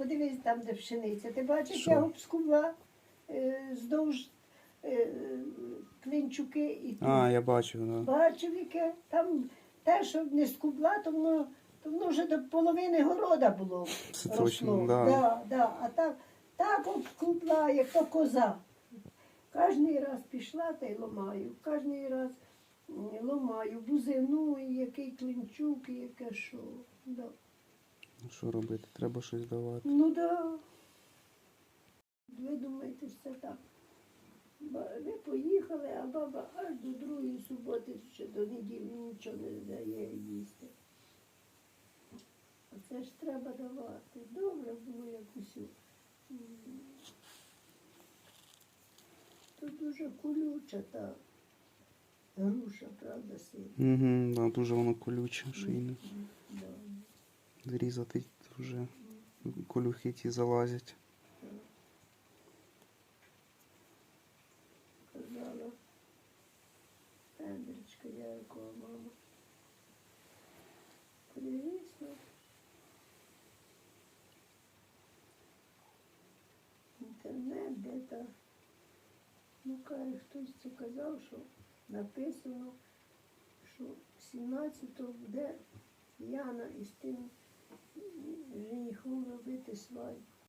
подивись там, де пшениця. Ти бачиш, Що? я обскубла е, здовж е, клинчуки і тут. А, я бачив, да. Бачив, яке там те, що не скубла, то воно, то воно вже до половини города було. Це росло. точно, да. Да, да. А так, так обскубла, як то коза. Кожний раз пішла та й ломаю. Кожний раз м, ломаю бузину, і який клинчук, і яке що. Да. Що робити? Треба щось давати. Ну да. Ви думаєте, що це так. Ви поїхали, а баба аж до другої суботи ще до неділі нічого не дає їсти. А це ж треба давати. Добре було як усю. М. Тут дуже колюча та груша, правда, сильна. Угу, да, дуже воно колюче, шийне. Да. Зрізати вже колюхи ті залазять. казала Пендричка, Яркова мама. Привісно. Інтернет де-то. Ну, каже, хтось це казав, що написано, що 17-го буде Яна із тим женихом робити свадьбу.